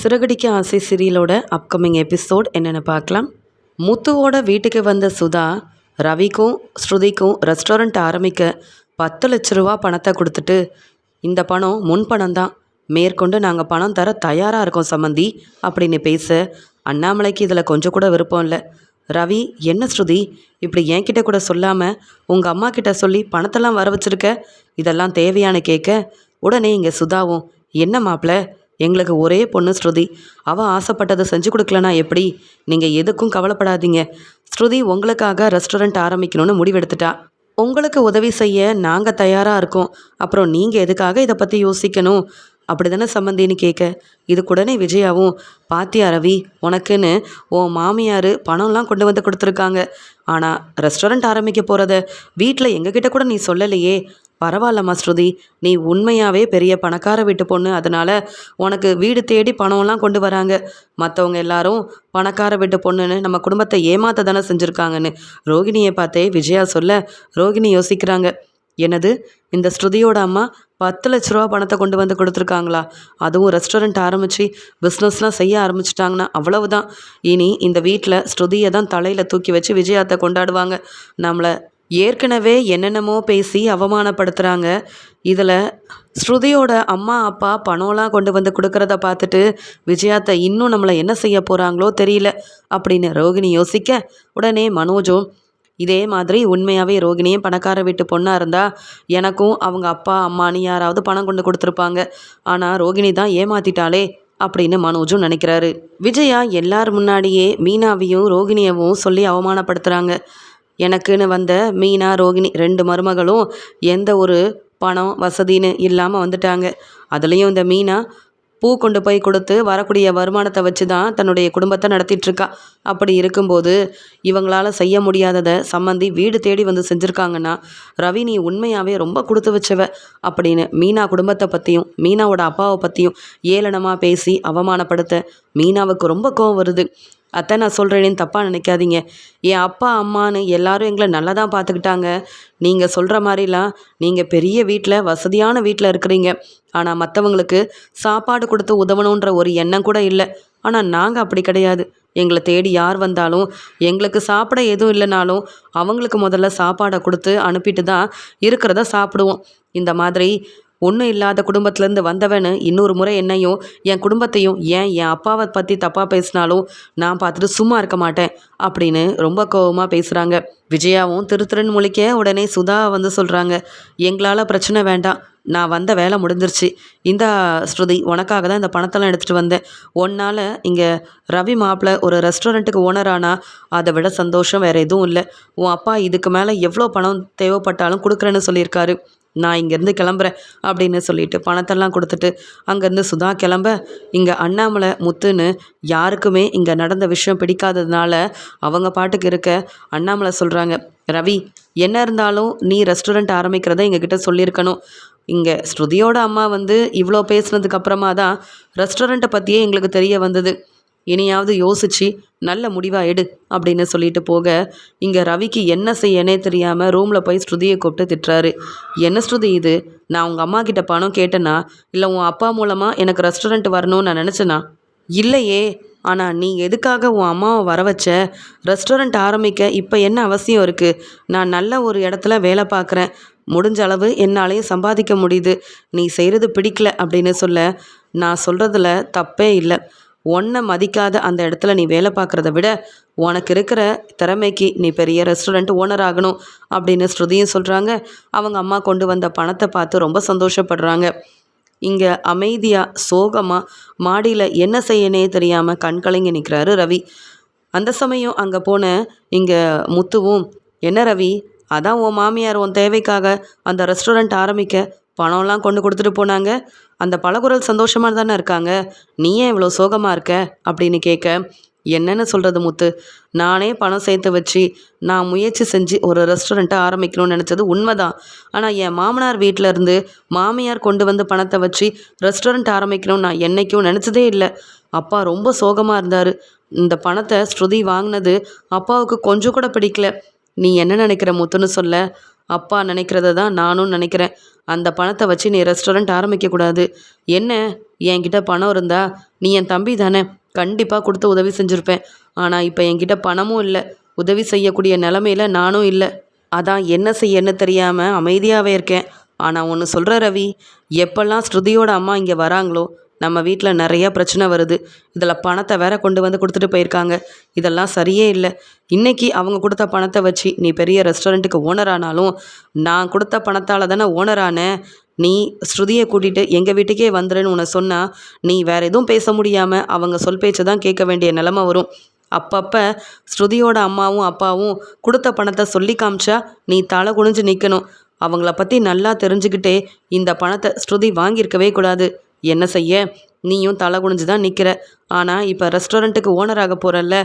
சிறகடிக்க ஆசை சீரியலோட upcoming episode என்னென்னு பார்க்கலாம். முத்துவோட வீட்டுக்கு வந்த சுதா ரவிக்கும் ஸ்ருதிக்கும் ரெஸ்டாரண்ட் ஆரம்பிக்க பத்து லட்ச ரூபா பணத்தை கொடுத்துட்டு இந்த பணம் முன் பணம் தான் மேற்கொண்டு நாங்கள் பணம் தர தயாராக இருக்கோம் சம்மந்தி அப்படின்னு பேச அண்ணாமலைக்கு இதில் கொஞ்சம் கூட விருப்பம் இல்லை. ரவி என்ன ஸ்ருதி? இப்படி என்கிட்ட கூட சொல்லாமல் உங்கள் அம்மா கிட்ட சொல்லி பணத்தெல்லாம் வர வச்சுருக்க? இதெல்லாம் தேவையான கேட்க உடனே இங்கே சுதாவும் என்ன மாப்பிள்ள எங்களுக்கு ஒரே பொண்ணு ஸ்ருதி. அவள் ஆசைப்பட்டதை செஞ்சு கொடுக்கலனா எப்படி? நீங்கள் எதுக்கும் கவலைப்படாதீங்க. ஸ்ருதி உங்களுக்காக ரெஸ்டாரண்ட் ஆரம்பிக்கணும்னு முடிவெடுத்துட்டா. உங்களுக்கு உதவி செய்ய நாங்கள் தயாராக இருக்கோம். அப்புறம் நீங்கள் எதுக்காக இதை பற்றி யோசிக்கணும்? அப்படி தானே சம்மந்தின்னு கேட்க இதுக்குடனே விஜயாவும் பாத்தியா ரவி உனக்குன்னு உன் மாமியார் பணம்லாம் கொண்டு வந்து கொடுத்துருக்காங்க. ஆனால் ரெஸ்டாரண்ட் ஆரம்பிக்க போகிறத வீட்டில் எங்ககிட்ட கூட நீ சொல்லலையே. பரவாயில்லம்மா ஸ்ருதி. நீ உண்மையாகவே பெரிய பணக்கார வீட்டு பொண்ணு. அதனால் உனக்கு வீடு தேடி பணம்லாம் கொண்டு வராங்க. மற்றவங்க எல்லாரும் பணக்கார வீட்டு பொண்ணுன்னு நம்ம குடும்பத்தை ஏமாத்த தானே செஞ்சுருக்காங்கன்னு. ரோகிணியை பார்த்தே விஜயா சொல்ல ரோகிணி யோசிக்கிறாங்க. எனது இந்த ஸ்ருதியோட அம்மா பத்து லட்ச ரூபா பணத்தை கொண்டு வந்து கொடுத்துருக்காங்களா? அதுவும் ரெஸ்டாரண்ட் ஆரம்பித்து பிஸ்னஸ்லாம் செய்ய ஆரம்பிச்சிட்டாங்கன்னா அவ்வளவுதான். இனி இந்த வீட்டில் ஸ்ருதியை தான் தலையில் தூக்கி வச்சு விஜயாத்தை கொண்டாடுவாங்க. நம்மளை ஏற்கனவே என்னென்னமோ பேசி அவமானப்படுத்துகிறாங்க இதில் ஸ்ருதியோட அம்மா அப்பா பணம்லாம் கொண்டு வந்து கொடுக்கறத பார்த்துட்டு விஜயாத்தை இன்னும் நம்மளை என்ன செய்ய போகிறாங்களோ தெரியல அப்படின்னு ரோகிணி யோசிக்க உடனே மனோஜும் இதே மாதிரி உண்மையாகவே ரோகிணியும் பணக்கார வீட்டு பொண்ணாக இருந்தால் எனக்கும் அவங்க அப்பா அம்மானு யாராவது பணம் கொண்டு கொடுத்துருப்பாங்க. ஆனால் ரோகிணி தான் ஏமாத்திட்டாளே அப்படின்னு மனோஜும் நினைக்கிறாரு. விஜயா எல்லார் முன்னாடியே மீனாவையும் ரோகிணியவும் சொல்லி அவமானப்படுத்துகிறாங்க எனக்குன்னு வந்த மீனா ரோகிணி ரெண்டு மருமகளும் எந்த ஒரு பணம் வசதின்னு இல்லாமல் வந்துட்டாங்க. அதுலேயும் இந்த மீனா பூ கொண்டு போய் கொடுத்து வரக்கூடிய வருமானத்தை வச்சு தான் தன்னுடைய குடும்பத்தை நடத்திட்டுருக்கா. அப்படி இருக்கும்போது இவங்களால் செய்ய முடியாததை சம்மந்தி வீடு தேடி வந்து செஞ்சுருக்காங்கன்னா ரவி நீ உண்மையாகவே ரொம்ப கொடுத்து வச்சவ அப்படின்னு மீனா குடும்பத்தை பற்றியும் மீனாவோட அப்பாவை பற்றியும் ஏளனமாக பேசி அவமானப்படுத்த மீனாவுக்கு ரொம்ப கோவம் வருது. அத்தை நான் சொல்கிறேன்னு தப்பாக நினைக்காதீங்க. என் அப்பா அம்மான்னு எல்லாரும் எங்களை நல்லா தான் பார்த்துக்கிட்டாங்க. நீங்கள் சொல்கிற மாதிரிலாம் நீங்கள் பெரிய வீட்டில் வசதியான வீட்டில் இருக்கிறீங்க. ஆனால் மற்றவங்களுக்கு சாப்பாடு கொடுத்து உதவணுன்ற ஒரு எண்ணம் கூட இல்லை. ஆனால் நாங்கள் அப்படி கிடையாது. எங்களை தேடி யார் வந்தாலும் எங்களுக்கு சாப்பிட எதுவும் இல்லைனாலும் அவங்களுக்கு முதல்ல சாப்பாடை கொடுத்து அனுப்பிட்டு தான் இருக்கிறத சாப்பிடுவோம். இந்த மாதிரி ஒன்றும் இல்லாத குடும்பத்துலேருந்து வந்தவனு இன்னொரு முறை என்னையும் என் குடும்பத்தையும் ஏன் என் அப்பாவை பற்றி தப்பாக பேசினாலும் நான் பார்த்துட்டு சும்மா இருக்க மாட்டேன் அப்படின்னு ரொம்ப கோபமாக பேசுகிறாங்க விஜயாவும் திருத்திறன் திருன்னு முழிக்க உடனே சுதா வந்து சொல்கிறாங்க எங்களால் பிரச்சனை வேண்டாம். நான் வந்த வேலை முடிஞ்சிருச்சு. இந்த ஸ்ருதி உனக்காக தான் இந்த பணத்தெல்லாம் எடுத்துகிட்டு வந்தேன். ஒன்னால் இங்கே ரவி மாப்பிள்ள ஒரு ரெஸ்டாரண்ட்டுக்கு ஓனர் ஆனால் அதை விட சந்தோஷம் வேறு எதுவும் இல்லை. உன் அப்பா இதுக்கு மேலே எவ்வளோ பணம் தேவைப்பட்டாலும் கொடுக்குறேன்னு சொல்லியிருக்காரு. நான் இங்கேருந்து கிளம்புறேன் அப்படின்னு சொல்லிட்டு பணத்தெல்லாம் கொடுத்துட்டு அங்கேருந்து சுதா கிளம்ப. இங்கே அண்ணாமலை முத்துன்னு யாருக்குமே இங்கே நடந்த விஷயம் பிடிக்காததுனால அவங்க பாட்டுக்கு இருக்க அண்ணாமலை சொல்கிறாங்க ரவி என்ன இருந்தாலும் நீ ரெஸ்டாரண்ட் ஆரம்பிக்கிறத எங்ககிட்ட சொல்லியிருக்கணும். இங்கே ஸ்ருதியோட அம்மா வந்து இவ்வளோ பேசுனதுக்கு அப்புறமா தான் ரெஸ்டாரண்ட்டை பற்றியே எங்களுக்கு தெரிய வந்தது. இனியாவது யோசிச்சு நல்ல முடிவாக எடு அப்படின்னு சொல்லிட்டு போக இங்கே ரவிக்கு என்ன செய்யனே தெரியாமல் ரூமில் போய் ஸ்ருதியை கூப்பிட்டு திட்டுறாரு. என்ன ஸ்ருதி இது? நான் உங்கள் அம்மா கிட்ட பணம் கேட்டேனா? இல்லை உன் அப்பா மூலமாக எனக்கு ரெஸ்டாரண்ட் வரணும்னு நான் நினச்சேனா? இல்லையே. ஆனால் நீ எதுக்காக உன் அம்மாவை வர வச்ச? ரெஸ்டாரண்ட் ஆரம்பிக்க இப்போ என்ன அவசியம் இருக்குது நான் நல்ல ஒரு இடத்துல வேலை பார்க்குறேன் முடிஞ்ச அளவு என்னாலையும் சம்பாதிக்க முடியுது. நீ செய்கிறது பிடிக்கல அப்படின்னு சொல்ல நான் சொல்கிறதுல தப்பே இல்லை. உன்னை மதிக்காத அந்த இடத்துல நீ வேலை பார்க்குறத விட உனக்கு இருக்கிற திறமைக்கு நீ பெரிய ரெஸ்டாரண்ட் ஓனர் ஆகணும் அப்படின்னு ஸ்ருதியும் சொல்கிறாங்க அவங்க அம்மா கொண்டு வந்த பணத்தை பார்த்து ரொம்ப சந்தோஷப்படுறாங்க. இங்கே அமைதியாக சோகமாக மாடியில் என்ன செய்யனே தெரியாமல் கண்கலங்கி நிற்கிறாரு ரவி. அந்த சமயம் அங்கே போன இங்கே முத்துவும் என்ன ரவி அதான் உன் மாமியார் உன் தேவைக்காக அந்த ரெஸ்டாரண்ட் ஆரம்பிக்க பணம்லாம் கொண்டு கொடுத்துட்டு போனாங்க. அந்த பலகுரல் சந்தோஷமாக தானே இருக்காங்க? நீ ஏன் இவ்வளோ சோகமாக இருக்க? அப்படின்னு கேட்க என்னென்னு சொல்கிறது முத்து? நானே பணம் சேர்த்து வச்சு நான் முயற்சி செஞ்சு ஒரு ரெஸ்டாரண்ட்டை ஆரம்பிக்கணும்னு நினச்சது உண்மைதான். ஆனால் என் மாமனார் வீட்டில் இருந்து மாமியார் கொண்டு வந்து பணத்தை வச்சு ரெஸ்டாரண்ட் ஆரம்பிக்கணும்னு நான் என்றைக்கும் நினச்சதே இல்லை. அப்பா ரொம்ப சோகமாக இருந்தார். இந்த பணத்தை ஸ்ருதி வாங்கினது அப்பாவுக்கு கொஞ்சம் கூட பிடிக்கல. நீ என்ன நினைக்கிற முத்துன்னு சொல்ல? அப்பா நினைக்கிறத தான் நானும் நினைக்கிறேன். அந்த பணத்தை வச்சு நீ ரெஸ்டாரண்ட் ஆரம்பிக்கக்கூடாது. என்ன? என்கிட்ட பணம் இருந்தா நீ என் தம்பி தானே. கண்டிப்பாக கொடுத்து உதவி செஞ்சுருப்பேன். ஆனால் இப்போ என்கிட்ட பணமும் இல்லை. உதவி செய்யக்கூடிய நிலமையில நானும் இல்லை. அதான் என்ன செய்யன்னு தெரியாமல் அமைதியாகவே இருக்கேன். ஆனால் ஒன்று சொல்கிற ரவி. எப்பெல்லாம் ஸ்ருதியோட அம்மா இங்கே வராங்களோ நம்ம வீட்டில் நிறைய பிரச்சனை வருது. இதில் பணத்தை வேற கொண்டு வந்து கொடுத்துட்டு போயிருக்காங்க. இதெல்லாம் சரியே இல்லை. இன்றைக்கி அவங்க கொடுத்த பணத்தை வச்சு நீ பெரிய ரெஸ்டாரண்ட்டுக்கு ஓனர் ஆனாலும் நான் கொடுத்த பணத்தால் தானே ஓனர் ஆனேன் நீ ஸ்ருதியை கூட்டிகிட்டு எங்கள் வீட்டுக்கே வந்துடுன்னு உன்னை சொன்னால் நீ வேறு எதுவும் பேச முடியாமல் அவங்க சொல் பேச்சை தான் கேட்க வேண்டிய நிலமை வரும். அப்பப்போ ஸ்ருதியோட அம்மாவும் அப்பாவும் கொடுத்த பணத்தை சொல்லி காமிச்சா நீ தலை குனிஞ்சு நிற்கணும் அவங்கள பற்றி நல்லா தெரிஞ்சுக்கிட்டே இந்த பணத்தை ஸ்ருதி வாங்கியிருக்கவே கூடாது. என்ன செய்ய? நீயும் தலை குனிஞ்சு தான் நிற்கிற ஆனால் இப்போ ரெஸ்டாரண்ட்டுக்கு ஓனராக போகிறல்ல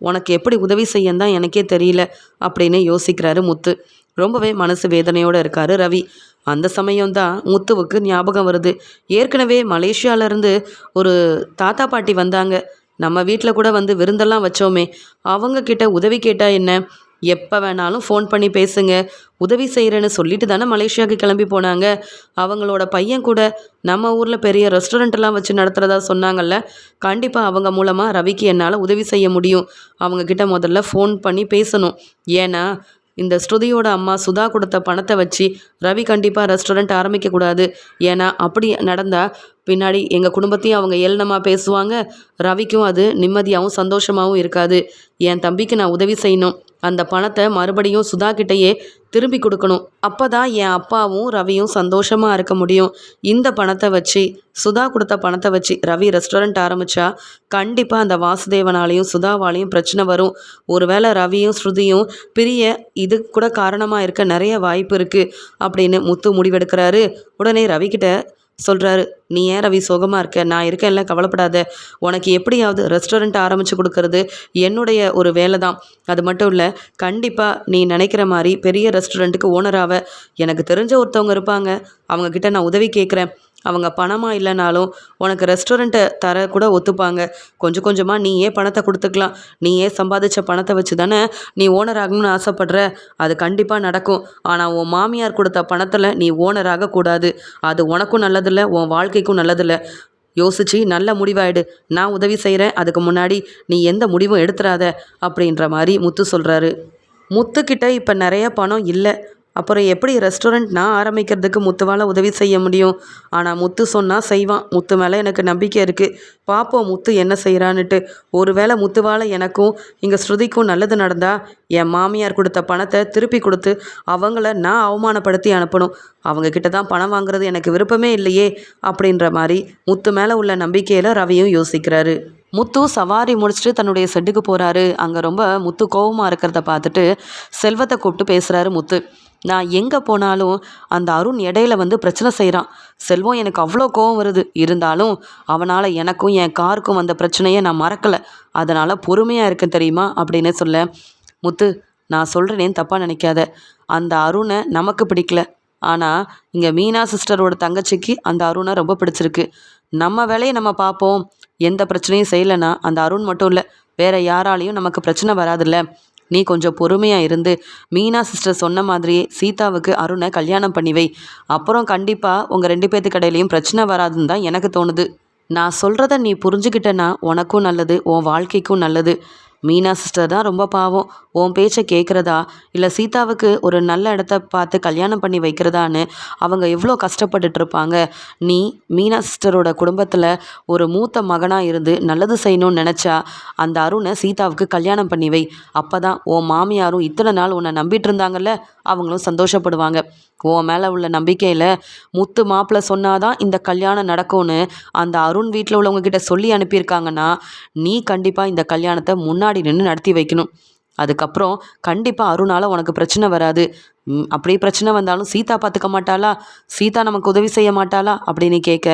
உனக்கு எப்படி உதவி செய்யன்னு தான் எனக்கே தெரியல அப்படின்னு யோசிக்கிறாரு முத்து. ரொம்பவே மனசு வேதனையோடு இருக்காரு ரவி. அந்த சமயம்தான் முத்துவுக்கு ஞாபகம் வருது. ஏற்கனவே மலேசியாவிலேருந்து ஒரு தாத்தா பாட்டி வந்தாங்க. நம்ம வீட்டில் கூட வந்து விருந்தெல்லாம் வச்சோமே. அவங்க கிட்ட உதவி கேட்டால் என்ன? எப்போ வேணாலும் ஃபோன் பண்ணி பேசுங்க. உதவி செய்கிறேன்னு சொல்லிட்டு தானே மலேசியாவுக்கு கிளம்பி போனாங்க. அவங்களோட பையன் கூட நம்ம ஊரில் பெரிய ரெஸ்டாரண்ட்லாம் வச்சு நடத்துகிறதா சொன்னாங்கல்ல கண்டிப்பாக அவங்க மூலமாக ரவிக்கு என்னால் உதவி செய்ய முடியும். அவங்கக்கிட்ட முதல்ல ஃபோன் பண்ணி பேசணும். ஏன்னா இந்த ஸ்ருதியோட அம்மா சுதா கொடுத்த பணத்தை வச்சு ரவி கண்டிப்பாக ரெஸ்டாரண்ட் ஆரம்பிக்கக்கூடாது ஏன்னா அப்படி நடந்தால் பின்னாடி எங்கள் குடும்பத்தையும் அவங்க ஏளனமாக பேசுவாங்க. ரவிக்கும் அது நிம்மதியாகவும் சந்தோஷமாகவும் இருக்காது. என் தம்பிக்கு நான் உதவி செய்யணும். அந்த பணத்தை மறுபடியும் சுதா கிட்டேயே திரும்பி கொடுக்கணும். அப்போ தான் என் அப்பாவும் ரவியும் சந்தோஷமாக இருக்க முடியும். இந்த பணத்தை வச்சு சுதா கொடுத்த பணத்தை வச்சு ரவி ரெஸ்டாரண்ட் ஆரம்பித்தா கண்டிப்பாக அந்த வாசுதேவனாலையும் சுதாவாலையும் பிரச்சனை வரும். ஒருவேளை ரவியும் ஸ்ருதியும் பிரிய இது கூட காரணமாக இருக்க நிறைய வாய்ப்பு இருக்குது அப்படின்னு முத்து முடிவெடுக்கிறாரு. உடனே ரவிக்கிட்ட சொல்கிறாரு நீ ஏன் ரவி சோகமாக இருக்க? நான் இருக்கேன்ல கவலைப்படாத. உனக்கு எப்படியாவது ரெஸ்டாரண்ட் ஆரம்பித்து கொடுக்கறது என்னுடைய ஒரு வேலை தான் அது மட்டும் இல்லை கண்டிப்பாக நீ நினைக்கிற மாதிரி பெரிய ரெஸ்டாரண்ட்டுக்கு ஓனராக எனக்கு தெரிஞ்ச ஒருத்தவங்க இருப்பாங்க. அவங்கக்கிட்ட நான் உதவி கேட்குறேன் அவங்க பணமாக இல்லைனாலும் உனக்கு ரெஸ்டாரண்ட்டை தர கூட ஒத்துப்பாங்க. கொஞ்சம் கொஞ்சமாக நீயே பணத்தை கொடுத்துக்கலாம். நீயே சம்பாதிச்ச பணத்தை வச்சு தானே நீ ஓனர் ஆகணும்னு ஆசைப்படுற. அது கண்டிப்பாக நடக்கும். ஆனால் உன் மாமியார் கொடுத்த பணத்தில் நீ ஓனர் ஆகக்கூடாது அது உனக்கும் நல்லதில்லை உன் வாழ்க்கைக்கும் நல்லதில்லை. யோசிச்சு நல்ல முடிவாயிடு. நான் உதவி செய்கிறேன் அதுக்கு முன்னாடி நீ எந்த முடிவும் எடுத்துடாத அப்படின்ற மாதிரி முத்து சொல்கிறாரு முத்துக்கிட்ட இப்போ நிறைய பணம் இல்லை. அப்புறம் எப்படி ரெஸ்டாரண்ட் நான் ஆரம்பிக்கிறதுக்கு முத்துவால் உதவி செய்ய முடியும்? ஆனால் முத்து சொன்னால் செய்வான். முத்து மேலே எனக்கு நம்பிக்கை இருக்குது பார்ப்போம் முத்து என்ன செய்கிறான்னுட்டு ஒருவேளை முத்துவால் எனக்கும் இங்கே ஸ்ருதிக்கும் நல்லது நடந்தால் என் மாமியார் கொடுத்த பணத்தை திருப்பி கொடுத்து அவங்கள நான் அவமானப்படுத்தி அனுப்பணும். அவங்கக்கிட்ட தான் பணம் வாங்குறது எனக்கு விருப்பமே இல்லையே அப்படின்ற மாதிரி முத்து மேலே உள்ள நம்பிக்கையில் ரவியும் யோசிக்கிறாரு. முத்து சவாரி முடிச்சுட்டு தன்னுடைய செட்டுக்கு போகிறாரு அங்கே ரொம்ப முத்து கோபமாக இருக்கிறத பார்த்துட்டு செல்வத்தை கூப்பிட்டு பேசுகிறாரு முத்து. நான் எங்கே போனாலும் அந்த அருண் இடையில வந்து பிரச்சனை செய்கிறான் செல்வம் எனக்கு அவ்வளோ கோவம் வருது. இருந்தாலும் அவனால் எனக்கும் என் காருக்கும் வந்த பிரச்சனையை நான் மறக்கலை. அதனால் பொறுமையாக இருக்கேன் தெரியுமா? அப்படின்னு சொல்ல முத்து நான் சொல்கிறேனேன்னு தப்பாக நினைக்காத. அந்த அருணை நமக்கு பிடிக்கல. ஆனால் இங்கே மீனா சிஸ்டரோட தங்கச்சிக்கு அந்த அருணை ரொம்ப பிடிச்சிருக்கு. நம்ம வேலையை நம்ம பார்ப்போம். எந்த பிரச்சனையும் செய்யலைன்னா அந்த அருண் மட்டும் இல்லை வேறு யாராலையும் நமக்கு பிரச்சனை வராதுல்ல. நீ கொஞ்சம் பொறுமையாக இருந்து. மீனா சிஸ்டர் சொன்ன மாதிரியே சீதாவுக்கு அருணை கல்யாணம் பண்ணி வை. அப்புறம் கண்டிப்பாக உங்கள் ரெண்டு பேர்த்து கடையிலையும் பிரச்சனை வராதுன்னு தான் எனக்கு தோணுது. நான் சொல்கிறத நீ புரிஞ்சுக்கிட்டேன்னா உனக்கும் நல்லது உன் வாழ்க்கைக்கும் நல்லது. மீனா சிஸ்டர் தான் ரொம்ப பாவம். உன் பேச்சை கேட்குறதா இல்லை சீதாவுக்கு ஒரு நல்ல இடத்த பார்த்து கல்யாணம் பண்ணி வைக்கிறதான்னு அவங்க எவ்வளோ கஷ்டப்பட்டுட்டு இருப்பாங்க நீ மீனா சிஸ்டரோட குடும்பத்தில் ஒரு மூத்த மகனாக இருந்து நல்லது செய்யணும்னு நினச்சா அந்த அருணை சீதாவுக்கு கல்யாணம் பண்ணி வை. அப்போ தான் உன் மாமியாரும் இத்தனை நாள் உன்னை நம்பிட்டு இருந்தாங்கல்ல அவங்களும் சந்தோஷப்படுவாங்க. உன் மேலே உள்ள நம்பிக்கையில் முத்து மாப்பிள்ளை சொன்னாதான் இந்த கல்யாணம் நடக்கும்னு அந்த அருண் வீட்டில் உள்ளவங்க கிட்ட சொல்லி அனுப்பியிருக்காங்கன்னா நீ கண்டிப்பாக இந்த கல்யாணத்தை முன்னாடி நின்று நடத்தி வைக்கணும். அதுக்கப்புறம் கண்டிப்பாக அருணால் உனக்கு பிரச்சனை வராது. அப்படி பிரச்சனை வந்தாலும் சீதா பார்த்துக்க மாட்டாளா? சீதா நமக்கு உதவி செய்ய மாட்டாளா? அப்படின்னு கேட்க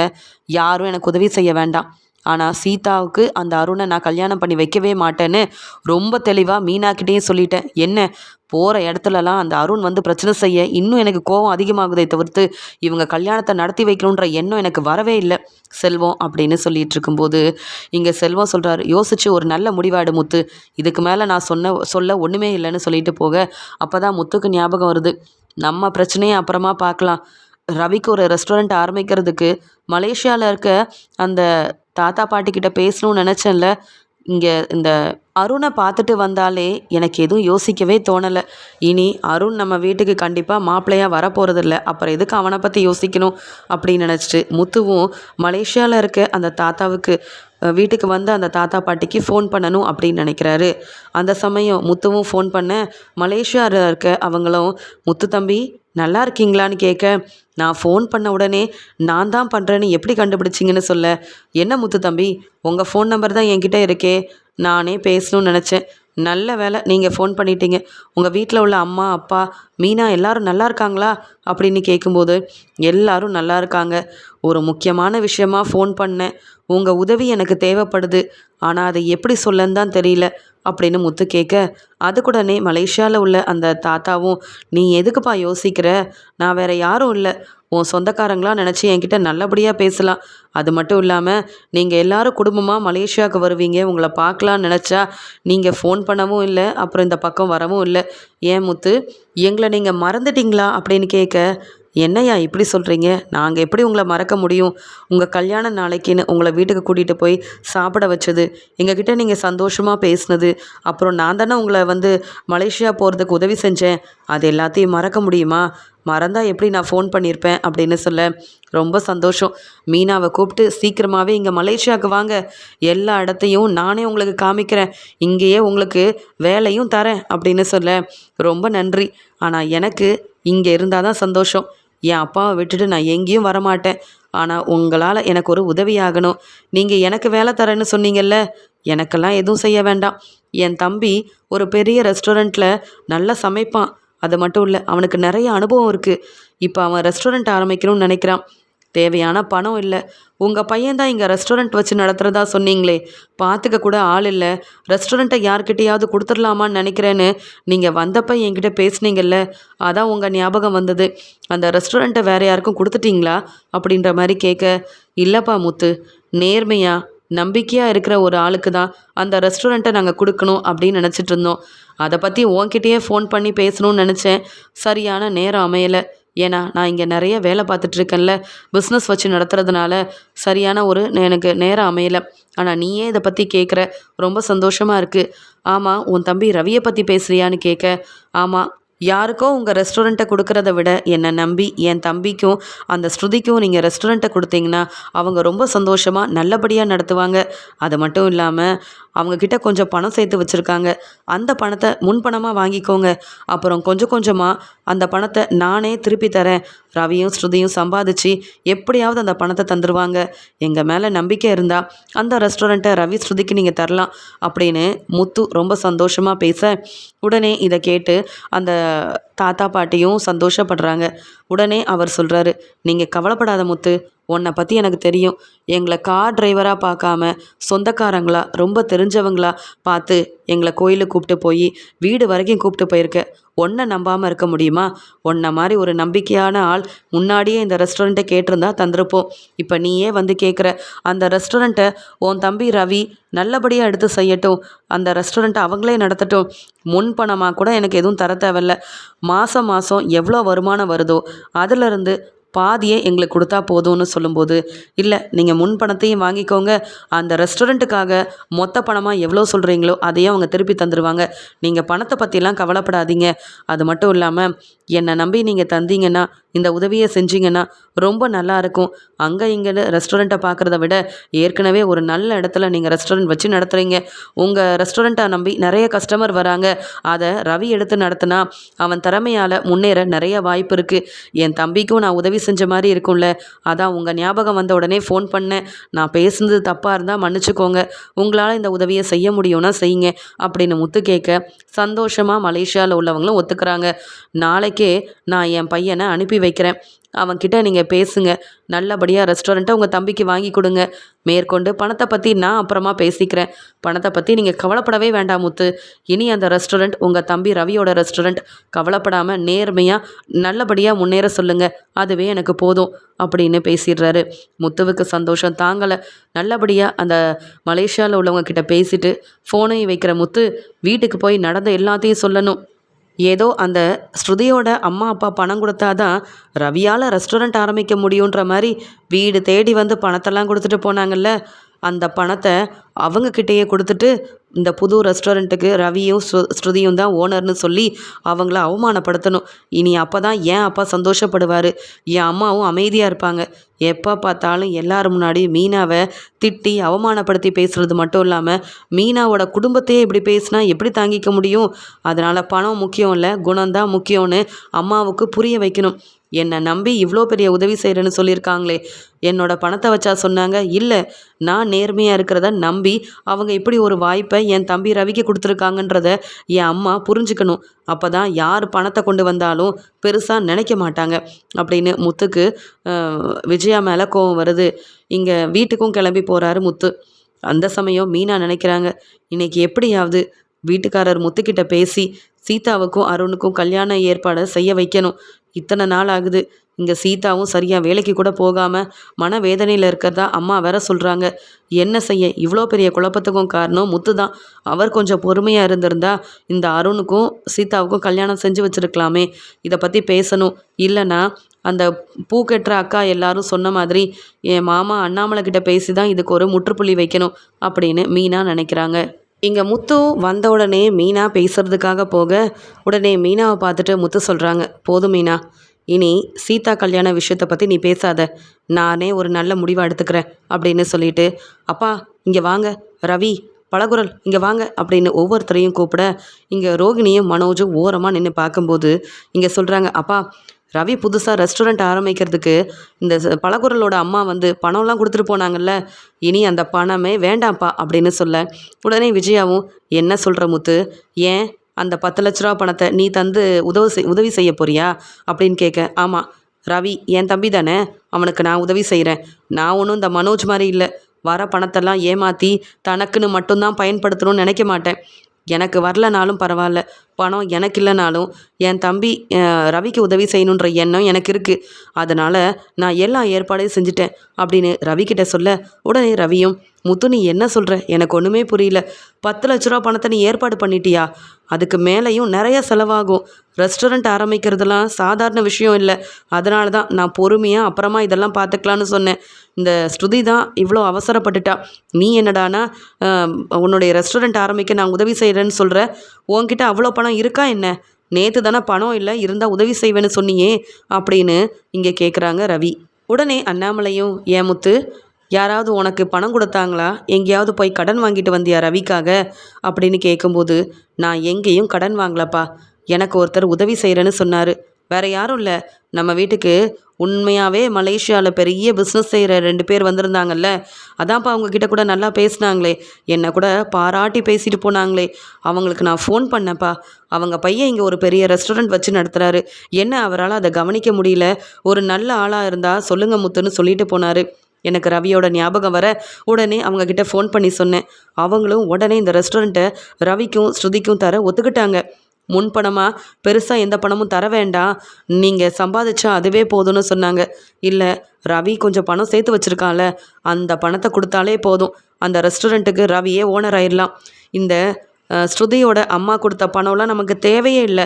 யாரும் எனக்கு உதவி செய்ய வேண்டாம். ஆனால் சீதாவுக்கு அந்த அருணை நான் கல்யாணம் பண்ணி வைக்கவே மாட்டேன்னு ரொம்ப தெளிவாக மீனாக்கிட்டேயும் சொல்லிட்டேன். என்ன? போகிற இடத்துலலாம் அந்த அருண் வந்து பிரச்சனை செய்ய இன்னும் எனக்கு கோவம் அதிகமாகுதே தவிர்த்து இவங்க கல்யாணத்தை நடத்தி வைக்கணுன்ற எண்ணம் எனக்கு வரவே இல்லை. செல்வம் அப்படின்னு சொல்லிட்டு இருக்கும்போது இங்கே செல்வம் சொல்கிறாரு யோசிச்சு ஒரு நல்ல முடிவாடு முத்து. இதுக்கு மேலே நான் சொன்ன சொல்ல ஒன்றுமே இல்லைன்னு சொல்லிட்டு போக. அப்போ தான் முத்துக்கு ஞாபகம் வருது நம்ம பிரச்சனையை அப்புறமா பார்க்கலாம். ரவிக்கு ஒரு ரெஸ்டாரண்ட் ஆரம்பிக்கிறதுக்கு மலேசியாவில் இருக்க அந்த தாத்தா பாட்டிக்கிட்ட பேசணும்னு நினச்சேன்ல. இங்கே இந்த அருணை பார்த்துட்டு வந்தாலே எனக்கு எதுவும் யோசிக்கவே தோணலை. இனி அருண் நம்ம வீட்டுக்கு கண்டிப்பாக மாப்பிள்ளையாக வரப்போகிறதில்ல அப்புறம் எதுக்கு அவனை பற்றி யோசிக்கணும் அப்படின்னு நினச்சிட்டு முத்துவும் மலேசியாவில் இருக்க அந்த தாத்தாவுக்கு வீட்டுக்கு வந்து அந்த தாத்தா பாட்டிக்கு ஃபோன் பண்ணணும் அப்படின்னு நினைக்கிறாரு. அந்த சமயம் முத்துவும் ஃபோன் பண்ண மலேசியாவில் இருக்க அவங்களும் முத்து தம்பி நல்லா இருக்கீங்களான்னு கேட்க நான் ஃபோன் பண்ண உடனே நான் தான் பண்ணுறேன்னு எப்படி கண்டுபிடிச்சிங்கன்னு சொல்ல? என்ன முத்து தம்பி உங்கள் ஃபோன் நம்பர் தான் என்கிட்ட இருக்கே. நானே பேசணும்னு நினச்சேன். நல்ல வேலை நீங்கள் ஃபோன் பண்ணிட்டீங்க. உங்கள் வீட்டில் உள்ள அம்மா அப்பா மீனா எல்லாரும் நல்லா இருக்காங்களா? அப்படின்னு கேட்கும்போது எல்லாரும் நல்லா இருக்காங்க. ஒரு முக்கியமான விஷயமா ஃபோன் பண்ணேன். உங்கள் உதவி எனக்கு தேவைப்படுது. ஆனால் அதை எப்படி சொல்லன்னு தான் தெரியல. அப்படின்னு முத்து கேட்க அதுக்குடனே மலேசியாவில் உள்ள அந்த தாத்தாவும் நீ எதுக்குப்பா யோசிக்கிற? நான் வேற யாரும் இல்லை. உன் சொந்தக்காரங்களாம் நினச்சி என்கிட்ட நல்லபடியாக பேசலாம். அது மட்டும் இல்லாமல் நீங்கள் எல்லாரும் குடும்பமாக மலேசியாவுக்கு வருவீங்க. உங்களை பார்க்கலான்னு நினச்சா நீங்கள் ஃபோன் பண்ணவும் இல்லை. அப்புறம் இந்த பக்கம் வரவும் இல்லை. ஏன் முத்து? எங்களை நீங்கள் மறந்துட்டீங்களா? அப்படின்னு கேட்க என்னய்யா இப்படி சொல்கிறீங்க நாங்கள் எப்படி உங்களை மறக்க முடியும்? உங்கள் கல்யாண நாளைக்குன்னு உங்களை வீட்டுக்கு கூட்டிகிட்டு போய் சாப்பிட வச்சது எங்ககிட்ட நீங்கள் சந்தோஷமாக பேசினது அப்புறம் நான் தானே உங்களை வந்து மலேசியா போகிறதுக்கு உதவி செஞ்சேன். அது எல்லாத்தையும் மறக்க முடியுமா? மறந்தால் எப்படி நான் ஃபோன் பண்ணியிருப்பேன் அப்படின்னு சொல்ல ரொம்ப சந்தோஷம். மீனாவை கூப்பிட்டு சீக்கிரமாகவே இங்கே மலேசியாவுக்கு வாங்க. எல்லா இடத்தையும் நானே உங்களுக்கு காமிக்கிறேன். இங்கேயே உங்களுக்கு வேலையும் தரேன் அப்படின்னு சொல்ல ரொம்ப நன்றி. ஆனால் எனக்கு இங்கே இருந்தால் தான் சந்தோஷம். என் அப்பாவை விட்டுட்டு நான் எங்கேயும் வரமாட்டேன். ஆனால் உங்களால் எனக்கு ஒரு உதவியாகணும். நீங்கள் எனக்கு வேலை தரேன்னு சொன்னீங்கல்ல எனக்கெல்லாம் எதுவும் செய்ய வேண்டாம். என் தம்பி ஒரு பெரிய ரெஸ்டாரண்ட்டில் நல்லா சமைப்பான். அது மட்டும் இல்லை அவனுக்கு நிறைய அனுபவம் இருக்குது இப்போ அவன் ரெஸ்டாரண்ட் ஆரம்பிக்கணும்னு நினைக்கிறான். தேவையான பணம் இல்லை. உங்கள் பையன்தான் இங்கே ரெஸ்டாரண்ட் வச்சு நடத்துகிறதா சொன்னீங்களே. பார்த்துக்க கூட ஆள் இல்லை. ரெஸ்டாரண்ட்டை யார்கிட்டயாவது கொடுத்துடலாமான்னு நினைக்கிறேன்னு நீங்கள் வந்தப்போ என்கிட்ட பேசுனீங்கல்ல. அதான் உங்கள் ஞாபகம் வந்தது. அந்த ரெஸ்டாரண்ட்டை வேறு யாருக்கும் கொடுத்துட்டீங்களா? அப்படின்ற மாதிரி கேட்க இல்லைப்பா முத்து. நேர்மையாக நம்பிக்கையாக இருக்கிற ஒரு ஆளுக்கு தான் அந்த ரெஸ்டாரண்ட்டை நாங்கள் கொடுக்கணும் அப்படின்னு நினச்சிட்டு இருந்தோம். அதை பற்றி உன்கிட்டயே ஃபோன் பண்ணி பேசணும்னு நினச்சேன். சரியான நேரம் அமையலை. ஏன்னா நான் இங்கே நிறைய வேலை பார்த்துட்ருக்கேன்ல. பிஸ்னஸ் வச்சு நடத்துறதுனால சரியான ஒரு எனக்கு நேரம் அமையலை. ஆனால் நீயே இதை பற்றி கேட்குற. ரொம்ப சந்தோஷமாக இருக்குது ஆமாம் உன் தம்பி ரவியை பற்றி பேசுகிறியான்னு கேட்க ஆமாம் யாருக்கோ உங்கள் ரெஸ்டாரண்ட்டை கொடுக்கறத விட என்னை நம்பி என் தம்பிக்கும் அந்த ஸ்ருதிக்கும் நீங்கள் ரெஸ்டாரண்ட்டை கொடுத்தீங்கன்னா அவங்க ரொம்ப சந்தோஷமாக நல்லபடியாக நடத்துவாங்க. அது மட்டும் இல்லாமல் அவங்கக்கிட்ட கொஞ்சம் பணம் சேர்த்து வச்சுருக்காங்க. அந்த பணத்தை முன்பணமாக வாங்கிக்கோங்க. அப்புறம் கொஞ்சம் கொஞ்சமாக அந்த பணத்தை நானே திருப்பி தரேன். ரவியும் ஸ்ருதியும் சம்பாதிச்சு எப்படியாவது அந்த பணத்தை தந்துடுவாங்க எங்கள் மேலே நம்பிக்கை இருந்தால் அந்த ரெஸ்டாரண்ட்டை ரவி ஸ்ருதிக்கு நீங்கள் தரலாம் அப்படின்னு முத்து ரொம்ப சந்தோஷமாக பேச உடனே இதை கேட்டு அந்த தாத்தா பாட்டியும் சந்தோஷப்படுறாங்க. உடனே அவர் சொல்கிறாரு நீங்கள் கவலைப்படாத முத்து உன்னை பற்றி எனக்கு தெரியும். எங்களை கார் டிரைவராக பார்க்காம சொந்தக்காரங்களா ரொம்ப தெரிஞ்சவங்களா பார்த்து எங்களை கோயிலுக்கு கூப்பிட்டு போய் வீடு வரைக்கும் கூப்பிட்டு போயிருக்க. ஒன்றை நம்பாமல் இருக்க முடியுமா? உன்னை மாதிரி ஒரு நம்பிக்கையான ஆள் முன்னாடியே இந்த ரெஸ்டாரண்ட்டை கேட்டிருந்தா தந்திருப்போம். இப்போ நீயே வந்து கேட்குற அந்த ரெஸ்டாரண்ட்டை உன் தம்பி ரவி நல்லபடியாக எடுத்து செய்யட்டும். அந்த ரெஸ்டாரண்ட்டை அவங்களே நடத்தட்டும். முன் பணமாக கூட எனக்கு எதுவும் தர தேவையில்ல. மாதம் மாதம் எவ்வளோ வருமானம் வருதோ அதிலிருந்து பாதியே எங்களுக்கு கொடுத்தா போதும்னு சொல்லும்போது இல்லை நீங்கள் முன் பணத்தையும் வாங்கிக்கோங்க. அந்த ரெஸ்டாரண்ட்டுக்காக மொத்த பணமாக எவ்வளோ சொல்கிறீங்களோ அதையும் அவங்க திருப்பி தந்துடுவாங்க நீங்கள் பணத்தை பற்றிலாம் கவலைப்படாதீங்க. அது மட்டும் இல்லாமல் என்னை நம்பி நீங்கள் தந்தீங்கன்னா இந்த உதவியை செஞ்சீங்கன்னா ரொம்ப நல்லா இருக்கும். அங்கே இங்கேன்னு ரெஸ்டாரண்ட்டை பார்க்குறத விட ஏற்கனவே ஒரு நல்ல இடத்துல நீங்கள் ரெஸ்டாரண்ட் வச்சு நடத்துகிறீங்க உங்கள் ரெஸ்டாரண்ட்டை நம்பி நிறைய கஸ்டமர் வராங்க. அதை ரவி எடுத்து நடத்தினா அவன் திறமையால் முன்னேற நிறைய வாய்ப்பு இருக்குது என் தம்பிக்கும் நான் உதவி செஞ்ச மாதிரி இருக்கும்ல. அதான் உங்கள் ஞாபகம் வந்த உடனே ஃபோன் பண்ணேன். நான் பேசுனது தப்பாக இருந்தால் மன்னிச்சுக்கோங்க. உங்களால் இந்த உதவியை செய்ய முடியும்னா செய்யுங்க அப்படின்னு முத்து கேட்க சந்தோஷமாக மலேசியாவில் உள்ளவங்களும் ஒத்துக்கிறாங்க. நாளைக்கே நான் என் பையனை அனுப்பி வைக்கிறேன். அவன்கிட்ட நீங்கள் பேசுங்க. நல்லபடியாக ரெஸ்டாரண்ட்டை உங்கள் தம்பிக்கு வாங்கி கொடுங்க. மேற்கொண்டு பணத்தை பற்றி நான் அப்புறமா பேசிக்கிறேன். பணத்தை பற்றி நீங்கள் கவலைப்படவே வேண்டாம் முத்து. இனி அந்த ரெஸ்டாரண்ட் உங்கள் தம்பி ரவியோட ரெஸ்டாரண்ட் கவலைப்படாமல் நேர்மையாக நல்லபடியாக முன்னேற சொல்லுங்கள் அதுவே எனக்கு போதும் அப்படின்னு பேசிடுறாரு. முத்துவுக்கு சந்தோஷம். தாங்கலை. நல்லபடியாக அந்த மலேசியாவில் உள்ளவங்க கிட்ட பேசிட்டு ஃபோனையும் வைக்கிற முத்து வீட்டுக்கு போய் நடந்த எல்லாத்தையும் சொல்லணும். ஏதோ அந்த ஸ்ருதியோட அம்மா அப்பா பணம் கொடுத்தாதான் ரவியால் ரெஸ்டாரண்ட் ஆரம்பிக்க முடியுன்ற மாதிரி வீடு தேடி வந்து பணத்தெல்லாம் கொடுத்துட்டு போனாங்கல்ல. அந்த பணத்தை அவங்கக்கிட்டேயே கொடுத்துட்டு இந்த புது ரெஸ்டாரண்ட்டுக்கு ரவியும் ஸ்ரு ஸ்ருதியும் தான் ஓனர்னு சொல்லி அவங்கள அவமானப்படுத்தணும். இனி அப்போ தான் ஏன் அப்பா சந்தோஷப்படுவார்? என் அம்மாவும் அமைதியாக இருப்பாங்க. எப்போ பார்த்தாலும் எல்லார் முன்னாடி மீனாவை திட்டி அவமானப்படுத்தி பேசுகிறது மட்டும் இல்லாமல் மீனாவோட குடும்பத்தையே இப்படி பேசினா எப்படி தாங்கிக்க முடியும்? அதனால் பணம் முக்கியம் இல்லை குணம்தான் முக்கியம்னு அம்மாவுக்கு புரிய வைக்கணும். என்னை நம்பி இவ்வளோ பெரிய உதவி செய்கிறேன்னு சொல்லியிருக்காங்களே. என்னோட பணத்தை வச்சா சொன்னாங்க. இல்லை நான் நேர்மையாக இருக்கிறத நம்பி அவங்க இப்படி ஒரு வாய்ப்பை என் தம்பி ரவிக்கு கொடுத்துருக்காங்கன்றத என் அம்மா புரிஞ்சுக்கணும். அப்போ தான் யார் பணத்தை கொண்டு வந்தாலும் பெருசாக நினைக்க மாட்டாங்க. அப்படின்னு முத்துக்கு விஜயா மேலே கோவம் வருது. இங்கே வீட்டுக்கும் கிளம்பி போகிறாரு முத்து. அந்த சமயம் மீனா நினைக்கிறாங்க இன்னைக்கு எப்படியாவது வீட்டுக்காரர் முத்துக்கிட்ட பேசி சீதாவுக்கும் அருணுக்கும் கல்யாண ஏற்பாடை செய்ய வைக்கணும். இத்தனை நாள் ஆகுது. இங்கே சீதாவும் சரியாக வேலைக்கு கூட போகாமல் மனவேதனையில் இருக்கிறதா அம்மா வேற சொல்கிறாங்க என்ன செய்ய? இவ்வளோ பெரிய குழப்பத்துக்கும் காரணம் முத்து தான். அவர் கொஞ்சம் பொறுமையாக இருந்திருந்தா இந்த அருணுக்கும் சீதாவுக்கும் கல்யாணம் செஞ்சு வச்சுருக்கலாமே. இதை பற்றி பேசணும். இல்லைன்னா அந்த பூ கட்டுற அக்கா எல்லாரும் சொன்ன மாதிரி என் மாமா அண்ணாமலை கிட்ட பேசி தான் இதுக்கு ஒரு முற்றுப்புள்ளி வைக்கணும் அப்படின்னு மீனா நினைக்கிறாங்க. இங்கே முத்து வந்த உடனே மீனா பேசுறதுக்காக போக உடனே மீனாவை பார்த்துட்டு முத்து சொல்கிறாங்க போதும் மீனா இனி சீதா கல்யாண விஷயத்தை பற்றி நீ பேசாத நானே ஒரு நல்ல முடிவை எடுத்துக்கிறேன் அப்படின்னு சொல்லிட்டு அப்பா இங்கே வாங்க ரவி பழகுரல் இங்கே வாங்க அப்படின்னு ஒவ்வொருத்தரையும் கூப்பிட இங்கே ரோகிணியும் மனோஜும் ஓரமாக நின்று பார்க்கும்போது இங்கே சொல்கிறாங்க அப்பா ரவி புதுசாக ரெஸ்டாரண்ட் ஆரம்பிக்கிறதுக்கு இந்த பழகுரலோட அம்மா வந்து பணம்லாம் கொடுத்துட்டு போனாங்கல்ல இனி அந்த பணமே வேண்டாம்ப்பா அப்படின்னு சொல்ல உடனே விஜயாவும் என்ன சொல்கிற முத்து ஏன் அந்த பத்து லட்ச ரூபா பணத்தை நீ தந்து உதவி செய் உதவி செய்ய போறியா? அப்படின்னு கேட்க ஆமாம் ரவி என் தம்பி தானே அவனுக்கு நான் உதவி செய்கிறேன் நான் ஒன்றும் இந்த மனோஜ் மாதிரி இல்லை வர பணத்தெல்லாம் ஏமாற்றி தனக்குன்னு மட்டும்தான் பயன்படுத்தணும்னு நினைக்க மாட்டேன். எனக்கு வரலனாலும் பரவாயில்ல. பணம் எனக்கு இல்லைனாலும் என் தம்பி ரவிக்கு உதவி செய்யணுன்ற எண்ணம் எனக்கு இருக்குது அதனால் நான் எல்லா ஏற்பாடையும் செஞ்சுட்டேன் அப்படின்னு ரவிக்கிட்ட சொல்ல உடனே ரவியும் முத்து நீ என்ன சொல்கிற எனக்கு ஒன்றுமே புரியல. பத்து லட்ச ரூபா பணத்தை நீ ஏற்பாடு பண்ணிட்டியா? அதுக்கு மேலேயும் நிறைய செலவாகும். ரெஸ்டாரண்ட் ஆரம்பிக்கிறதுலாம் சாதாரண விஷயம் இல்லை. அதனால தான் நான் பொறுமையாக அப்புறமா இதெல்லாம் பார்த்துக்கலான்னு சொன்னேன். இந்த ஸ்ருதி தான் இவ்வளோ அவசரப்பட்டுட்டா. நீ என்னடானா உன்னுடைய ரெஸ்டாரண்ட் ஆரம்பிக்க நான் உதவி செய்கிறேன்னு சொல்கிற உன்கிட்ட அவ்வளோ பணம் இருக்கா என்ன? நேற்று தானே பணம் இல்லை இருந்தால் உதவி செய்வேன்னு சொன்னியே அப்படின்னு இங்கே கேட்குறாங்க ரவி. உடனே அண்ணாமலையும் ஏமுத்து யாராவது உனக்கு பணம் கொடுத்தாங்களா? எங்கேயாவது போய் கடன் வாங்கிட்டு வந்தியா ரவிக்காக? அப்படின்னு கேட்கும்போது நான் எங்கேயும் கடன் வாங்கலப்பா. எனக்கு ஒருத்தர் உதவி செய்கிறேன்னு சொன்னார். வேற யாரும் இல்லை. நம்ம வீட்டுக்கு உண்மையாகவே மலேசியாவில் பெரிய பிஸ்னஸ் செய்கிற ரெண்டு பேர் வந்திருந்தாங்கல்ல. அதான்ப்பா அவங்கக்கிட்ட கூட நல்லா பேசினாங்களே. என்னை கூட பாராட்டி பேசிட்டு போனாங்களே. அவங்களுக்கு நான் ஃபோன் பண்ணேன்ப்பா. அவங்க பையன் இங்கே ஒரு பெரிய ரெஸ்டாரண்ட் வச்சு நடத்துகிறாரு என்ன அவரால் அதை கவனிக்க முடியல. ஒரு நல்ல ஆளாக இருந்தால் சொல்லுங்க முத்துன்னு சொல்லிட்டு போனார். எனக்கு ரவியோட ஞாபகம் வர உடனே அவங்கக்கிட்ட ஃபோன் பண்ணி சொன்னேன். அவங்களும் உடனே இந்த ரெஸ்டாரண்ட்டை ரவிக்கும் ஸ்ருதிக்கும் தர ஒத்துக்கிட்டாங்க. முன்பணமாக பெருசாக எந்த பணமும் தர வேண்டாம். நீங்கள் சம்பாதிச்சா அதுவே போதும்னு சொன்னாங்க. இல்லை ரவி கொஞ்சம் பணம் சேர்த்து வச்சுருக்கான்ல. அந்த பணத்தை கொடுத்தாலே போதும். அந்த ரெஸ்டாரண்ட்டுக்கு ரவியே ஓனர் ஆயிடலாம் இந்த ஸ்ருதியோட அம்மா கொடுத்த பணம்லாம் நமக்கு தேவையே இல்லை.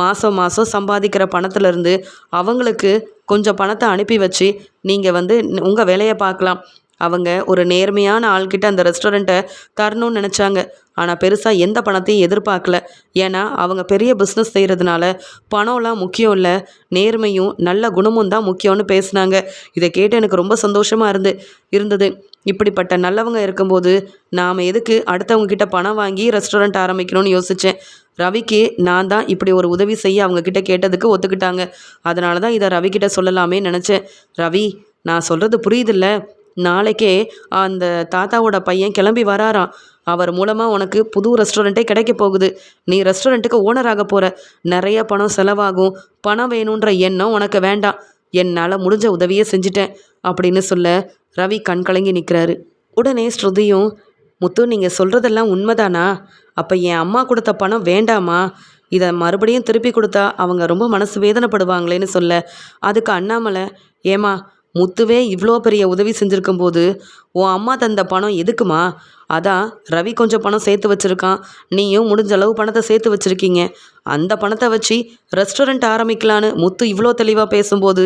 மாதம் மாதம் சம்பாதிக்கிற பணத்துலேருந்து அவங்களுக்கு கொஞ்சம் பணத்தை அனுப்பி வச்சு நீங்கள் வந்து உங்கள் வேலையை பார்க்கலாம். அவங்க ஒரு நேர்மையான ஆள்கிட்ட அந்த ரெஸ்டாரண்ட்டை தரணும்னு நினச்சாங்க. ஆனால் பெருசாக எந்த பணத்தையும் எதிர்பார்க்கல. ஏன்னா அவங்க பெரிய பிஸ்னஸ் செய்கிறதுனால பணம்லாம் முக்கியம் இல்லை. நேர்மையும் நல்ல குணமும் தான் முக்கியம்னு பேசுனாங்க. இதை கேட்டு எனக்கு ரொம்ப சந்தோஷமாக இருந்து இருந்தது. இப்படிப்பட்ட நல்லவங்க இருக்கும்போது நாம் எதுக்கு அடுத்தவங்கக்கிட்ட பணம் வாங்கி ரெஸ்டாரண்ட் ஆரம்பிக்கணும்னு யோசித்தேன் ரவிக்கு நான் தான் இப்படி ஒரு உதவி செய்ய அவங்கக்கிட்ட கேட்டதுக்கு ஒத்துக்கிட்டாங்க. அதனால தான் இதை ரவி கிட்ட சொல்லலாமே நினச்சேன். ரவி நான் சொல்கிறது புரியுதில்ல? நாளைக்கே அந்த தாத்தாவோட பையன் கிளம்பி வராராம். அவர் மூலமாக உனக்கு புது ரெஸ்டாரண்ட்டே கிடைக்க போகுது. நீ ரெஸ்டாரண்ட்டுக்கு ஓனராக போகிற நிறைய பணம் செலவாகும். பணம் வேணுன்ற எண்ணம் உனக்கு வேண்டாம். என்னால் முடிஞ்ச உதவியை செஞ்சிட்டேன் அப்படின்னு சொல்ல ரவி கண் கலங்கி நிற்கிறாரு உடனே ஸ்ருதியும் முத்து நீங்கள் சொல்கிறதெல்லாம் உண்மைதானா? அப்போ என் அம்மா கொடுத்த பணம் வேண்டாமா? இதை மறுபடியும் திருப்பி கொடுத்தா அவங்க ரொம்ப மனசு வேதனைப்படுவாங்களேன்னு சொல்ல அதுக்கு அண்ணாமலை ஏமா முத்துவே இவ்வளோ பெரிய உதவி செஞ்சுருக்கும் போது உன் அம்மா தந்த பணம் எதுக்குமா? அதான் ரவி கொஞ்சம் பணம் சேர்த்து வச்சுருக்கான். நீயும் முடிஞ்ச அளவு பணத்தை சேர்த்து வச்சுருக்கீங்க. அந்த பணத்தை வச்சு ரெஸ்டாரண்ட் ஆரம்பிக்கலான்னு முத்து இவ்வளோ தெளிவாக பேசும்போது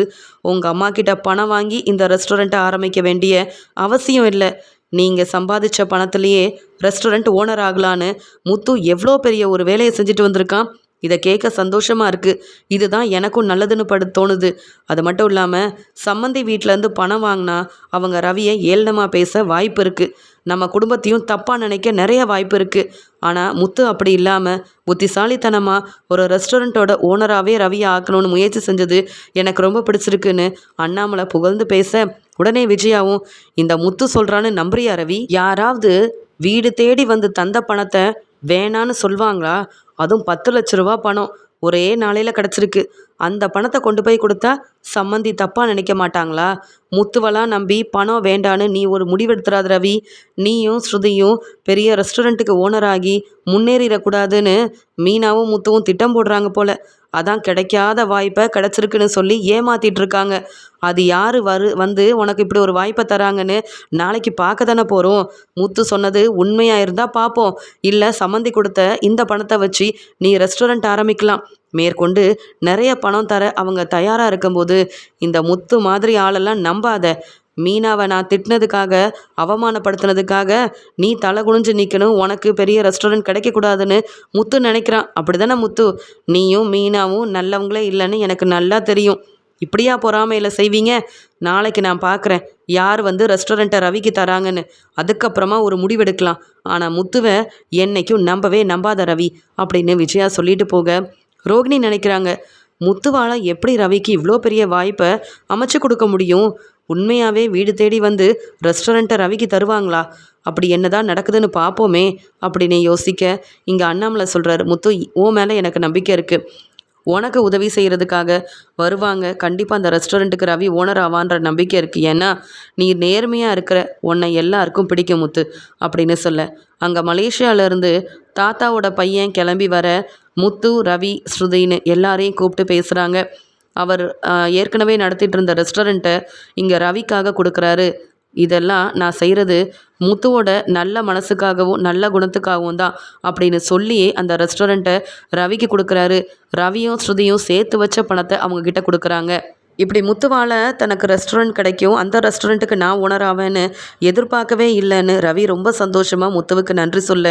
உங்கள் அம்மா கிட்ட பணம் வாங்கி இந்த ரெஸ்டாரண்ட்டை ஆரம்பிக்க வேண்டிய அவசியம் இல்லை. நீங்கள் சம்பாதிச்ச பணத்திலேயே ரெஸ்டாரண்ட் ஓனர் ஆகலான்னு முத்து எவ்வளோ பெரிய ஒரு வேலையை செஞ்சுட்டு வந்திருக்கான். இதை கேட்க சந்தோஷமாக இருக்குது இதுதான் எனக்கும் நல்லதுன்னு படு தோணுது. அது மட்டும் இல்லாமல் சம்மந்தி வீட்டிலேருந்து பணம் வாங்கினா அவங்க ரவியை ஏளனமாக பேச வாய்ப்பு இருக்குது நம்ம குடும்பத்தையும் தப்பாக நினைக்க நிறைய வாய்ப்பு இருக்குது ஆனால் முத்து அப்படி இல்லாமல் புத்திசாலித்தனமாக ஒரு ரெஸ்டாரண்ட்டோட ஓனராகவே ரவியை ஆக்கணும்னு முயற்சி செஞ்சது எனக்கு ரொம்ப பிடிச்சிருக்குன்னு அண்ணாமலை புகழ்ந்து பேச உடனே விஜயாவும் இந்த முத்து சொல்கிறான்னு நம்புறியா ரவி? யாராவது வீடு தேடி வந்து தந்த பணத்தை வேணான்னு சொல்வாங்களா? அதுவும் பத்து லட்ச ரூபா பணம் ஒரே நாளையில் கிடச்சிருக்கு. அந்த பணத்தை கொண்டு போய் கொடுத்தா சம்மந்தி தப்பாக நினைக்க மாட்டாங்களா? முத்துவெல்லாம் நம்பி பணம் வேண்டான்னு நீ ஒரு முடிவெடுத்துறாத ரவி. நீயும் ஸ்ருதியும் பெரிய ரெஸ்டாரண்ட்டுக்கு ஓனராகி முன்னேறிடக்கூடாதுன்னு மீனாவும் முத்துவும் திட்டம் போடுறாங்க போல. அதான் கிடைக்காத வாய்ப்பை கிடச்சிருக்குன்னு சொல்லி ஏமாத்திட்டு இருக்காங்க அது யார் வரு வந்து உனக்கு இப்படி ஒரு வாய்ப்பை தராங்கன்னு நாளைக்கு பார்க்க தானே போகிறோம் முத்து சொன்னது உண்மையாக இருந்தால் பார்ப்போம். இல்லை சம்மந்தி கொடுத்த இந்த பணத்தை வச்சு நீ ரெஸ்டாரண்ட் ஆரம்பிக்கலாம். மேற்கொண்டு நிறைய பணம் தர அவங்க தயாராக இருக்கும்போது இந்த முத்து மாதிரி ஆளெல்லாம் நம்பாத. மீனாவை நான் திட்டினதுக்காக அவமானப்படுத்தினதுக்காக நீ தலை குனிஞ்சு நிற்கணும் உனக்கு பெரிய ரெஸ்டாரண்ட் கிடைக்கக்கூடாதுன்னு முத்து நினைக்கிறான். அப்படி தானே முத்து? நீயும் மீனாவும் நல்லவங்களே இல்லைன்னு எனக்கு நல்லா தெரியும். இப்படியா பொறாமையில் செய்வீங்க? நாளைக்கு நான் பார்க்குறேன் யார் வந்து ரெஸ்டாரண்ட்டை ரவிக்கு தராங்கன்னு. அதுக்கப்புறமா ஒரு முடிவெடுக்கலாம். ஆனால் முத்துவை என்னைக்கும் நம்பவே நம்பாத ரவி அப்படின்னு விஜயா சொல்லிட்டு போக ரோகிணி நினைக்கிறாங்க. முத்துவால் எப்படி ரவிக்கு இவ்வளோ பெரிய வாய்ப்பை அமைச்சு கொடுக்க முடியும்? உண்மையாகவே வீடு தேடி வந்து ரெஸ்டாரண்ட்டை ரவிக்கு தருவாங்களா? அப்படி என்னதான் நடக்குதுன்னு பார்ப்போமே அப்படின்னு யோசிக்க இங்கே அண்ணாமலை சொல்கிறாரு முத்து ஓ மேலே எனக்கு நம்பிக்கை இருக்குது உனக்கு உதவி செய்கிறதுக்காக வருவாங்க. கண்டிப்பாக அந்த ரெஸ்டாரண்ட்டுக்கு ரவி ஓனர் ஆவான்ற நம்பிக்கை இருக்குது ஏன்னா நீ நேர்மையாக இருக்கிற உன்னை எல்லாருக்கும் பிடிக்கும் முத்து அப்படின்னு சொல்ல. அங்கே மலேசியாவிலேருந்து தாத்தாவோட பையன் கிளம்பி வர முத்து ரவி ஸ்ருதின்னு எல்லாரையும் கூப்பிட்டு பேசுகிறாங்க அவர் ஏற்கனவே நடத்திட்டு இருந்த ரெஸ்டாரண்ட்டை இங்கே ரவிக்காக கொடுக்குறாரு. இதெல்லாம் நான் செய்கிறது முத்துவோட நல்ல மனசுக்காகவும் நல்ல குணத்துக்காகவும் தான் அப்படின்னு சொல்லியே அந்த ரெஸ்டாரண்ட்டை ரவிக்கு கொடுக்குறாரு. ரவியும் ஸ்ருதியும் சேர்த்து வச்ச பணத்தை அவங்க கிட்ட கொடுக்குறாங்க. இப்படி முத்துவால் தனக்கு ரெஸ்டாரண்ட் கிடைக்கும். அந்த ரெஸ்டாரண்ட்டுக்கு நான் ஓனர் ஆவேன்னு எதிர்பார்க்கவே இல்லைன்னு ரவி ரொம்ப சந்தோஷமாக முத்துவுக்கு நன்றி சொல்ல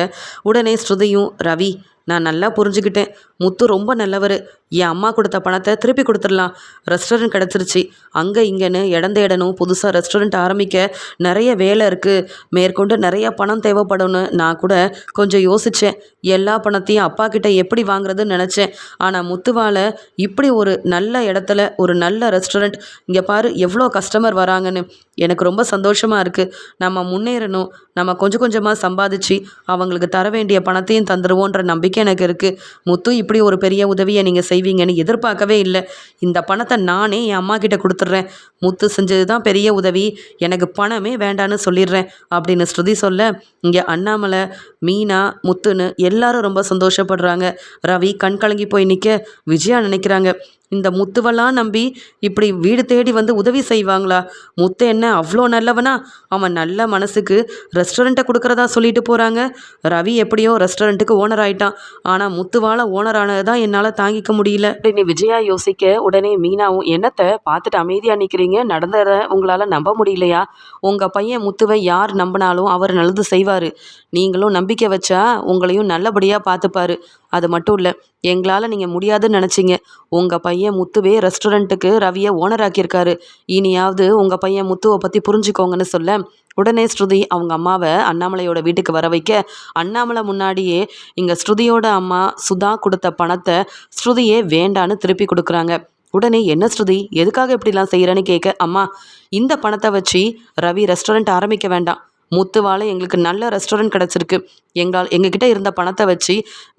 உடனே ஸ்ருதியும் ரவி நான் நல்லா புரிஞ்சுக்கிட்டேன். முத்து ரொம்ப நல்லவர். என் அம்மா கொடுத்த பணத்தை திருப்பி கொடுத்துடலாம். ரெஸ்டாரண்ட் கிடச்சிருச்சு. அங்கே இங்கேன்னு இடந்த இடனும் புதுசாக ரெஸ்டாரண்ட் ஆரம்பிக்க நிறைய வேலை இருக்குது மேற்கொண்டு நிறைய பணம் தேவைப்படும்னு நான் கூட கொஞ்சம் யோசித்தேன் எல்லா பணத்தையும் அப்பா கிட்ட எப்படி வாங்குறதுன்னு நினச்சேன். ஆனால் முத்துவால் இப்படி ஒரு நல்ல இடத்துல ஒரு நல்ல ரெஸ்டாரண்ட் இங்கே பாரு எவ்வளோ கஸ்டமர் வராங்கன்னு. எனக்கு ரொம்ப சந்தோஷமாக இருக்குது நம்ம முன்னேறணும். நம்ம கொஞ்சம் கொஞ்சமாக சம்பாதிச்சு அவங்களுக்கு தர வேண்டிய பணத்தையும் தந்துடுவோன்ற நம்பிக்கை எனக்கு இருக்குது முத்து இப்படி ஒரு பெரிய உதவியை நீங்கள் செய்வீங்கன்னு எதிர்பார்க்கவே இல்லை. இந்த பணத்தை நானே என் அம்மா கிட்ட கொடுத்துட்றேன் முத்து செஞ்சது தான் பெரிய உதவி. எனக்கு பணமே வேண்டான்னு சொல்லிடுறேன் அப்படின்னு ஸ்ருதி சொல்ல இங்கே அண்ணாமலை மீனா முத்துன்னு எல்லாரும் ரொம்ப சந்தோஷப்படுறாங்க. ரவி கண் கலங்கி போய் நிற்க விஜயா நினைக்கிறாங்க இந்த முத்துவெல்லாம் நம்பி இப்படி வீடு தேடி வந்து உதவி செய்வாங்களா? முத்து என்ன அவ்வளோ நல்லவனா? அவன் நல்ல மனசுக்கு ரெஸ்டாரண்ட்டை கொடுக்குறதா சொல்லிட்டு போகிறாங்க ரவி எப்படியோ ரெஸ்டாரண்ட்டுக்கு ஓனர் ஆயிட்டான். ஆனால் முத்துவால் ஓனர் ஆனது தான் என்னால் தாங்கிக்க முடியல. அப்படின்னு விஜயா யோசிக்க உடனே மீனாவும் என்னத்தை? பார்த்துட்டு அமைதியாக நிற்கிறீங்க நடந்ததை உங்களால் நம்ப முடியலையா? உங்கள் பையன் முத்துவை யார் நம்பினாலும் அவர் நல்லது செய்வார். நீங்களும் நம்பிக்கை வச்சா உங்களையும் நல்லபடியாக பார்த்துப்பாரு. அது மட்டும் இல்லை எங்களால் நீங்கள் முடியாதுன்னு நினச்சிங்க. உங்கள் பையன் முத்துவே ரெஸ்டாரண்ட்டுக்கு ரவியை ஓனர் ஆக்கியிருக்காரு. இனியாவது உங்கள் பையன் முத்துவை பற்றி புரிஞ்சுக்கோங்கன்னு சொல்ல உடனே ஸ்ருதி அவங்க அம்மாவை அண்ணாமலையோட வீட்டுக்கு வர வைக்க அண்ணாமலை முன்னாடியே இங்கே ஸ்ருதியோட அம்மா சுதா கொடுத்த பணத்தை ஸ்ருதியே வேண்டான்னு திருப்பி கொடுக்குறாங்க. உடனே என்ன ஸ்ருதி எதுக்காக இப்படிலாம் செய்கிறேன்னு கேட்க அம்மா இந்த பணத்தை வச்சு ரவி ரெஸ்டாரண்ட் ஆரம்பிக்க வேண்டாம். முத்துவால் எங்களுக்கு நல்ல ரெஸ்டாரண்ட் கிடச்சிருக்கு. எங்களால் எங்ககிட்ட இருந்த பணத்தை வச்சு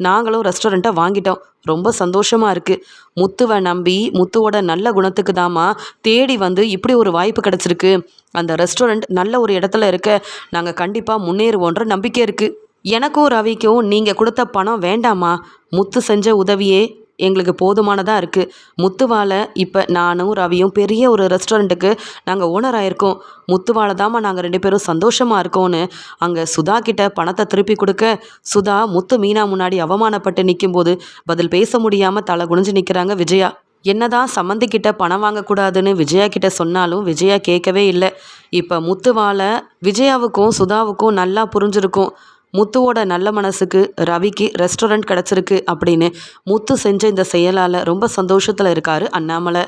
நாங்களும் ரெஸ்டாரண்ட்டை வாங்கிட்டோம். ரொம்ப சந்தோஷமாக இருக்குது முத்துவை நம்பி முத்துவோட நல்ல குணத்துக்கு தாமா தேடி வந்து இப்படி ஒரு வாய்ப்பு கிடச்சிருக்கு. அந்த ரெஸ்டாரண்ட் நல்ல ஒரு இடத்துல இருக்க நாங்கள் கண்டிப்பாக முன்னேறுவோன்ற நம்பிக்கை இருக்குது எனக்கும் ரவிக்கும் நீங்கள் கொடுத்த பணம் வேண்டாமா முத்து செஞ்ச உதவியே எங்களுக்கு போதுமானதாக இருக்குது முத்துவாலை இப்போ நானும் ரவியும் பெரிய ஒரு ரெஸ்டாரண்ட்டுக்கு நாங்கள் ஓனர் ஆயிருக்கோம். முத்துவால் தாம்மா நாங்கள் ரெண்டு பேரும் சந்தோஷமாக இருக்கோம்னு. அங்கே சுதா கிட்ட பணத்தை திருப்பி கொடுக்க சுதா முத்து மீனா முன்னாடி அவமானப்பட்டு நிற்கும்போது பதில் பேச முடியாமல் தலை குனிஞ்சு நிற்கிறாங்க விஜயா. என்னதான் சம்மந்திக்கிட்ட பணம் வாங்கக்கூடாதுன்னு விஜயா கிட்ட சொன்னாலும் விஜயா கேட்கவே இல்லை. இப்போ முத்துவால விஜயாவுக்கும் சுதாவுக்கும் நல்லா புரிஞ்சிருக்கும். முத்துவோட நல்ல மனசுக்கு ரவிக்கு ரெஸ்டாரண்ட் கிடச்சிருக்கு அப்படின்னு முத்து செஞ்ச இந்த செயலால் ரொம்ப சந்தோஷத்தில் இருக்கார் அண்ணாமலை.